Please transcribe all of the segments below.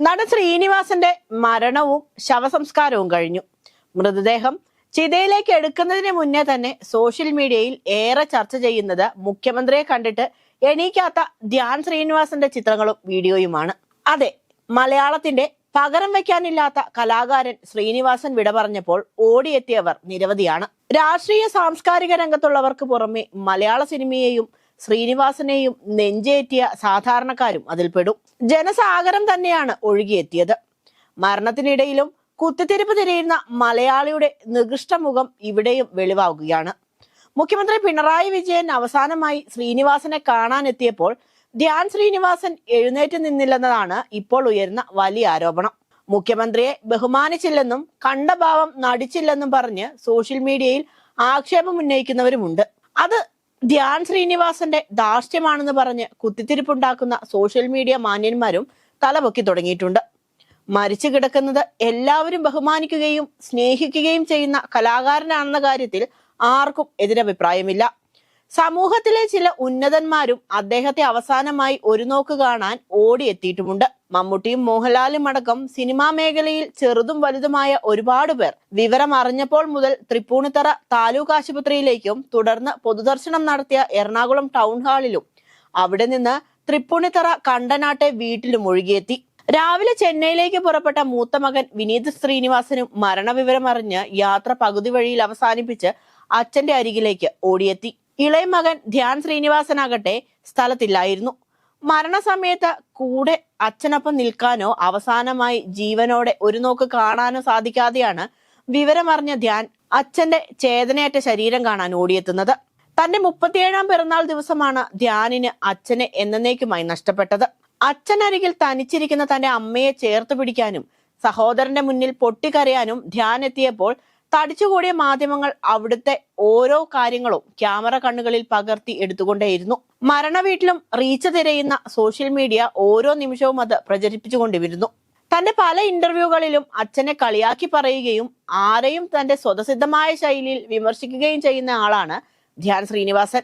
നടൻ ശ്രീനിവാസന്റെ മരണവും ശവസംസ്കാരവും കഴിഞ്ഞു. മൃതദേഹം ചിതയിലേക്ക് എടുക്കുന്നതിന് മുന്നേ തന്നെ സോഷ്യൽ മീഡിയയിൽ ഏറെ ചർച്ച ചെയ്യുന്നത് മുഖ്യമന്ത്രിയെ കണ്ടിട്ട് എണീക്കാത്ത ധ്യാൻ ശ്രീനിവാസന്റെ ചിത്രങ്ങളും വീഡിയോയുമാണ്. അതെ മലയാളത്തിന്റെ പകരം വയ്ക്കാനില്ലാത്ത കലാകാരൻ ശ്രീനിവാസൻ വിട പറഞ്ഞപ്പോൾ ഓടിയെത്തിയവർ നിരവധിയാണ്. രാഷ്ട്രീയ സാംസ്കാരിക രംഗത്തുള്ളവർക്ക് പുറമെ മലയാള സിനിമയെയും ശ്രീനിവാസനെയും നെഞ്ചേറ്റിയ സാധാരണക്കാരും അതിൽപ്പെടും. ജനസാഗരം തന്നെയാണ് ഒഴുകിയെത്തിയത്. മരണത്തിനിടയിലും കുത്തിത്തിരിപ്പ് തിരയുന്ന മലയാളിയുടെ നികൃഷ്ട മുഖം ഇവിടെയും വെളിവാകുകയാണ്. മുഖ്യമന്ത്രി പിണറായി വിജയൻ അവസാനമായി ശ്രീനിവാസനെ കാണാനെത്തിയപ്പോൾ ധ്യാൻ ശ്രീനിവാസൻ എഴുന്നേറ്റ് നിന്നില്ലെന്നതാണ് ഇപ്പോൾ ഉയരുന്ന വലിയ ആരോപണം. മുഖ്യമന്ത്രിയെ ബഹുമാനിച്ചില്ലെന്നും കണ്ടഭാവം നടിച്ചില്ലെന്നും പറഞ്ഞ് സോഷ്യൽ മീഡിയയിൽ ആക്ഷേപം ഉന്നയിക്കുന്നവരുമുണ്ട്. അത് ധ്യാൻ ശ്രീനിവാസന്റെ ധാർഷ്ട്യമാണെന്ന് പറഞ്ഞ് കുത്തിത്തിരിപ്പുണ്ടാക്കുന്ന സോഷ്യൽ മീഡിയ മാന്യന്മാരും തലപൊക്കി തുടങ്ങിയിട്ടുണ്ട്. മരിച്ചു കിടക്കുന്നത് എല്ലാവരും ബഹുമാനിക്കുകയും സ്നേഹിക്കുകയും ചെയ്യുന്ന കലാകാരനാണെന്ന കാര്യത്തിൽ ആർക്കും എതിരഭിപ്രായമില്ല. സമൂഹത്തിലെ ചില ഉന്നതന്മാരും അദ്ദേഹത്തെ അവസാനമായി ഒരു നോക്ക് കാണാൻ ഓടിയെത്തിയിട്ടുമുണ്ട്. മമ്മൂട്ടിയും മോഹൻലാലും അടക്കം സിനിമാ മേഖലയിൽ ചെറുതും വലുതുമായ ഒരുപാട് പേർ. വിവരം അറിഞ്ഞപ്പോൾ മുതൽ തൃപ്പൂണിത്തറ താലൂക്ക് ആശുപത്രിയിലേക്കും തുടർന്ന് പൊതുദർശനം നടത്തിയ എറണാകുളം ടൗൺ ഹാളിലും. അവിടെ നിന്ന് തൃപ്പൂണിത്തറ കണ്ടനാട്ടെ വീട്ടിലും ഒഴുകിയെത്തി. രാവിലെ ചെന്നൈയിലേക്ക് പുറപ്പെട്ട മൂത്ത മകൻ വിനീത് ശ്രീനിവാസനും മരണവിവരം അറിഞ്ഞ് യാത്ര പകുതി വഴിയിൽ അവസാനിപ്പിച്ച് അച്ഛന്റെ അരികിലേക്ക് ഓടിയെത്തി. ഇളയ മകൻ ധ്യാൻ ശ്രീനിവാസനാകട്ടെ സ്ഥലത്തില്ലായിരുന്നു. മരണസമയത്ത് കൂടെ അച്ഛനൊപ്പം നിൽക്കാനോ അവസാനമായി ജീവനോടെ ഒരു നോക്ക് കാണാനോ സാധിക്കാതെയാണ് വിവരമറിഞ്ഞ ധ്യാൻ അച്ഛന്റെ ചേതനയേറ്റ ശരീരം കാണാൻ ഓടിയെത്തുന്നത്. തന്റെ മുപ്പത്തിയേഴാം പിറന്നാൾ ദിവസമാണ് ധ്യാനിന് അച്ഛനെ എന്നേക്കുമായി നഷ്ടപ്പെട്ടത്. അച്ഛനരികിൽ തനിച്ചിരിക്കുന്ന തന്റെ അമ്മയെ ചേർത്ത് പിടിക്കാനും സഹോദരന്റെ മുന്നിൽ പൊട്ടിക്കരയാനും ധ്യാൻ എത്തിയപ്പോൾ തടിച്ചുകൂടിയ മാധ്യമങ്ങൾ അവിടുത്തെ ഓരോ കാര്യങ്ങളും ക്യാമറ കണ്ണുകളിൽ പകർത്തി എടുത്തുകൊണ്ടേയിരുന്നു. മരണ വീട്ടിലും റീച്ച് തിരയുന്ന സോഷ്യൽ മീഡിയ ഓരോ നിമിഷവും അത് പ്രചരിപ്പിച്ചുകൊണ്ടിരുന്നു. തന്റെ പല ഇന്റർവ്യൂകളിലും അച്ഛനെ കളിയാക്കി പറയുകയും ആരെയും തന്റെ സ്വതസിദ്ധമായ ശൈലിയിൽ വിമർശിക്കുകയും ചെയ്യുന്ന ആളാണ് ധ്യാൻ ശ്രീനിവാസൻ.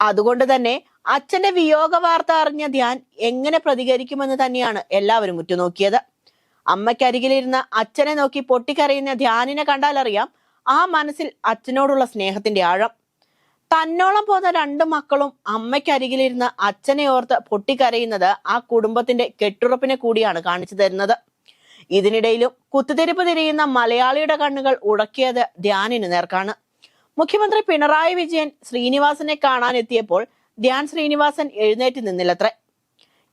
അതുകൊണ്ട് തന്നെ അച്ഛന്റെ വിയോഗ വാർത്ത അറിഞ്ഞ ധ്യാൻ എങ്ങനെ പ്രതികരിക്കുമെന്ന് തന്നെയാണ് എല്ലാവരും ഉറ്റുനോക്കിയത്. അമ്മയ്ക്കരികിലിരുന്ന് അച്ഛനെ നോക്കി പൊട്ടിക്കരയുന്ന ധ്യാനിനെ കണ്ടാലറിയാം ആ മനസ്സിൽ അച്ഛനോടുള്ള സ്നേഹത്തിന്റെ ആഴം. തന്നോളം പോന്ന രണ്ട് മക്കളും അമ്മയ്ക്കരികിലിരുന്ന് അച്ഛനെ ഓർത്ത് പൊട്ടിക്കരയുന്നത് ആ കുടുംബത്തിന്റെ കെട്ടുറപ്പിനെ കൂടിയാണ് കാണിച്ചു തരുന്നത്. ഇതിനിടയിലും കുത്തുതിരിപ്പ് തിരിയുന്ന മലയാളിയുടെ കണ്ണുകൾ ഉടക്കിയത് ധ്യാനിന് നേർക്കാണ്. മുഖ്യമന്ത്രി പിണറായി വിജയൻ ശ്രീനിവാസനെ കാണാനെത്തിയപ്പോൾ ധ്യാൻ ശ്രീനിവാസൻ എഴുന്നേറ്റ് നിന്നില്ലത്രേ.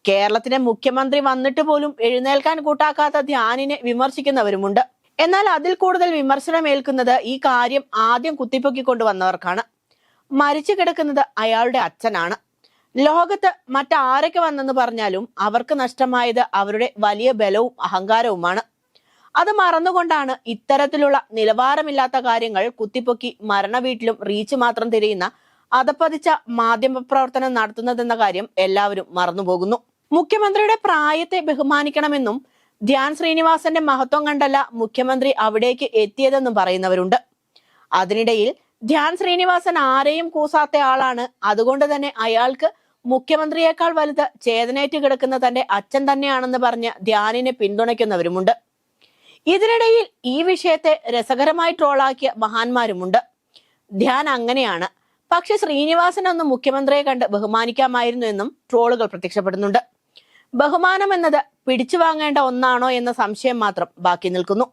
കേരളത്തിലെ മുഖ്യമന്ത്രി വന്നിട്ട് പോലും എഴുന്നേൽക്കാൻ കൂട്ടാക്കാത്ത ധ്യാനിനെ വിമർശിക്കുന്നവരുമുണ്ട്. എന്നാൽ അതിൽ കൂടുതൽ വിമർശനം ഏൽക്കുന്നത് ഈ കാര്യം ആദ്യം കുത്തിപ്പൊക്കി വന്നവർക്കാണ് മരിച്ചു കിടക്കുന്നത് അയാളുടെ അച്ഛനാണ്. ലോകത്ത് മറ്റാരൊക്കെ വന്നെന്ന് പറഞ്ഞാലും അവർക്ക് നഷ്ടമായത് അവരുടെ വലിയ ബലവും അഹങ്കാരവുമാണ്. അത് മറന്നുകൊണ്ടാണ് ഇത്തരത്തിലുള്ള നിലവാരമില്ലാത്ത കാര്യങ്ങൾ കുത്തിപ്പൊക്കി മരണ വീട്ടിലും റീച്ച് മാത്രം തിരയുന്ന അതപ്പതിച്ച മാധ്യമ പ്രവർത്തനം നടത്തുന്നതെന്ന കാര്യം എല്ലാവരും മറന്നുപോകുന്നു. മുഖ്യമന്ത്രിയുടെ പ്രായത്തെ ബഹുമാനിക്കണമെന്നും ധ്യാൻ ശ്രീനിവാസന്റെ മഹത്വം കണ്ടല്ല മുഖ്യമന്ത്രി അവിടേക്ക് എത്തിയതെന്നും പറയുന്നവരുണ്ട്. അതിനിടയിൽ ധ്യാൻ ശ്രീനിവാസൻ ആരെയും കൂസാത്ത ആളാണ്. അതുകൊണ്ട് തന്നെ അയാൾക്ക് മുഖ്യമന്ത്രിയേക്കാൾ വലുത് ചേതനേറ്റ് കിടക്കുന്ന തന്റെ അച്ഛൻ തന്നെയാണെന്ന് പറഞ്ഞ് ധ്യാനിനെ പിന്തുണയ്ക്കുന്നവരുമുണ്ട്. ഇതിനിടയിൽ ഈ വിഷയത്തെ രസകരമായി ട്രോളാക്കിയ മഹാന്മാരുമുണ്ട്. ധ്യാൻ അങ്ങനെയാണ്. പക്ഷെ ശ്രീനിവാസൻ ഒന്ന് മുഖ്യമന്ത്രിയെ കണ്ട് ബഹുമാനിക്കാമായിരുന്നു എന്നും ട്രോളുകൾ പ്രത്യക്ഷപ്പെടുന്നുണ്ട്. ബഹുമാനം എന്നത് പിടിച്ചു വാങ്ങേണ്ട ഒന്നാണോ എന്ന സംശയം മാത്രം ബാക്കി നിൽക്കുന്നു.